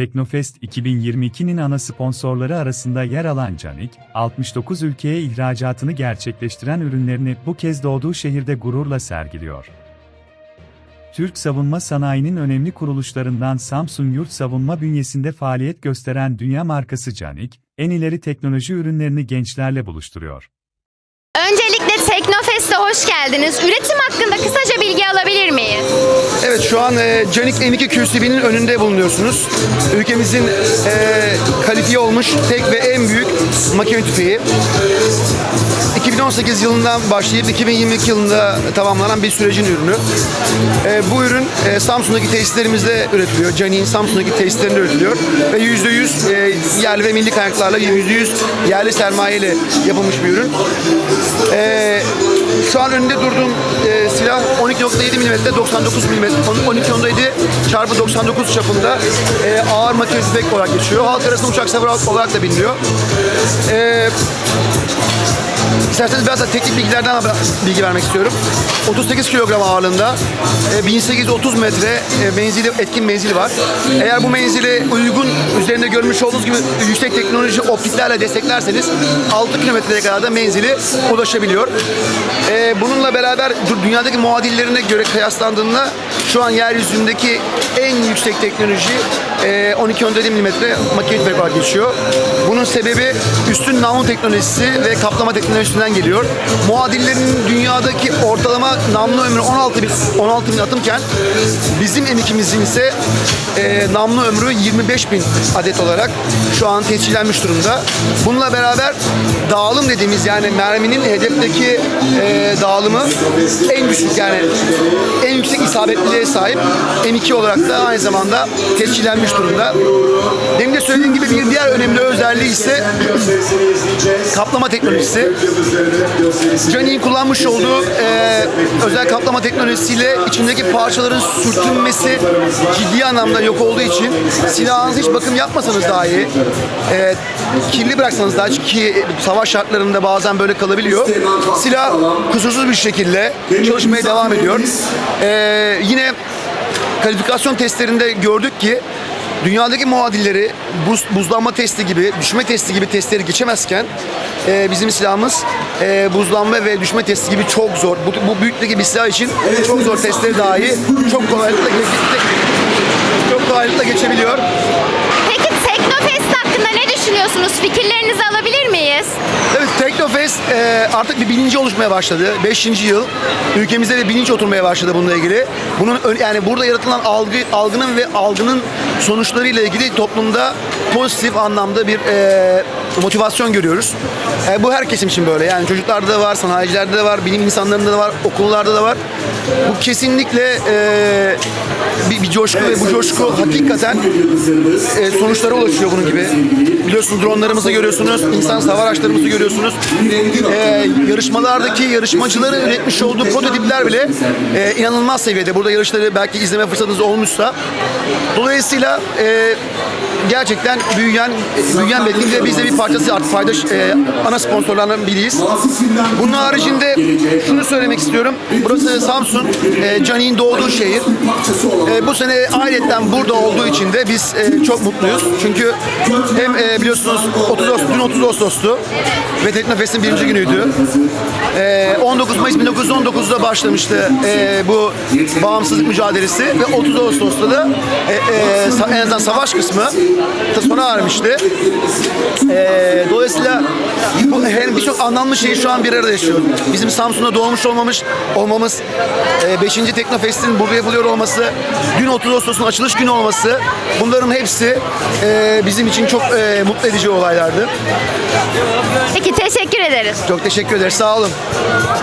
Teknofest 2022'nin ana sponsorları arasında yer alan Canik, 69 ülkeye ihracatını gerçekleştiren ürünlerini bu kez doğduğu şehirde gururla sergiliyor. Türk savunma sanayinin önemli kuruluşlarından Samsung Yurt Savunma bünyesinde faaliyet gösteren dünya markası Canik, en ileri teknoloji ürünlerini gençlerle buluşturuyor. Öncelikle Teknofest'e hoş geldiniz. Üretim hakkında kısaca bilgi alabilir miyiz? Evet şu an e, Canik M2 QCB'nin önünde bulunuyorsunuz. Ülkemizin e, kalifiye olmuş tek ve en büyük makine tüfeği. 2018 yılından başlayıp 2022 yılında tamamlanan bir sürecin ürünü. E, bu ürün e, Samsun'daki tesislerimizde üretiliyor. Canik'in Samsun'daki tesislerinde üretiliyor. Ve %100 e, yerli ve milli kaynaklarla %100 yerli sermayeyle yapılmış bir ürün. E, şu an önünde durduğum e, silah 12.7 mm, 99 mm, 12.7 çarpı 99 çapında e, ağır makine tüfek olarak geçiyor. Halk arasında uçak sefer olarak da biliniyor. E, İsterseniz biraz da teknik bilgilerden bilgi vermek istiyorum. 38 kilogram ağırlığında, e, 1830 metre e, menzili, etkin menzili var. Eğer bu menzili uygun, üzerinde görmüş olduğunuz gibi yüksek teknoloji optiklerle desteklerseniz 6 kilometreye kadar da menzili ulaşabiliyor. E, Bununla beraber dü- dünyadaki muadillerine göre kıyaslandığında şu an yeryüzündeki en yüksek teknoloji e, 12-14 mm makine tüfek olarak geçiyor. Bunun sebebi üstün namlu teknolojisi ve kaplama teknolojisinden geliyor. Muadillerinin dünyadaki ortalama namlu ömrü 16 bin, 16 bin atımken bizim M2'mizin ise e, namlu ömrü 25 bin adet olarak şu an tescillenmiş durumda. Bununla beraber dağılım dediğimiz yani merminin hedefteki e, dağılımı en düşük yani en yüksek isabetliliğe sahip M2 olarak da aynı zamanda tescillenmiş durumda. Demin de söylediğim gibi bir diğer önemli özelliği ise kaplama teknolojisi. Canik'in kullanmış olduğu e, özel kaplama teknolojisiyle içindeki parçaların sürtünmesi ciddi anlamda yok olduğu için silahınızı hiç bakım yapmasanız dahi e, kirli bıraksanız dahi ki savaş şartlarında bazen böyle kalabiliyor. Silah kusursuz bir şekilde çalışmaya devam ediyor. E, yine kalifikasyon testlerinde gördük ki dünyadaki muadilleri buz, buzlanma testi gibi, düşme testi gibi testleri geçemezken e, bizim silahımız e, buzlanma ve düşme testi gibi çok zor. Bu, bu büyüklükteki bir silah için çok zor testleri dahi çok kolaylıkla, çok kolaylıkla geçebiliyor. Peki Teknofest hakkında ne düşünüyorsunuz? Fikirlerinizi alabilir miyiz? Evet Teknofest e, artık bir bilinci oluşmaya başladı. Beşinci yıl. Ülkemizde de bilinç oturmaya başladı bununla ilgili. Bunun yani burada yaratılan algı, algının ve algının sonuçlarıyla ilgili toplumda pozitif anlamda bir e, motivasyon görüyoruz. E, bu her kesim için böyle. Yani çocuklarda da var, sanayicilerde de var, bilim insanlarında da var, okullarda da var. Bu kesinlikle e, bir, bir coşku ve bu coşku hakikaten e, sonuçlara ulaşıyor bunun gibi. Biliyorsunuz dronlarımızı görüyorsunuz, insan hava araçlarımızı görüyorsunuz. E, yarışmalardaki yarışmacıların üretmiş olduğu prototipler bile e, inanılmaz seviyede. Burada yarışları belki izleme fırsatınız olmuşsa. Dolayısıyla e, gerçekten büyüyen büyüyen bir etkinlik ve biz de bir parçası artık paydaş e, ana sponsorlarından biriyiz. Bunun haricinde şunu söylemek istiyorum. Burası Samsun, e, Canik'in doğduğu şehir. E, bu sene ayrıca burada olduğu için de biz e, çok mutluyuz. Çünkü hem e, biliyorsunuz 30 Ağustos, dün 30 Ağustos'tu ve Teknofest'in birinci günüydü. E, 19 Mayıs 1919'da başlamıştı e, bu bağımsızlık mücadelesi ve 30 Ağustos'ta da e, e, en azından savaş kısmı da sona ermişti. E, dolayısıyla bu hem birçok anlamlı şeyi şu an bir arada yaşıyor. Bizim Samsun'da doğmuş olmamış olmamız, 5. Teknofest'in burada yapılıyor olması, dün 30 Ağustos'un açılış günü olması bunların hepsi e, bizim için çok e, mutlu edici olaylardı. Peki teşekkür ederiz. Çok teşekkür ederiz. Sağ olun.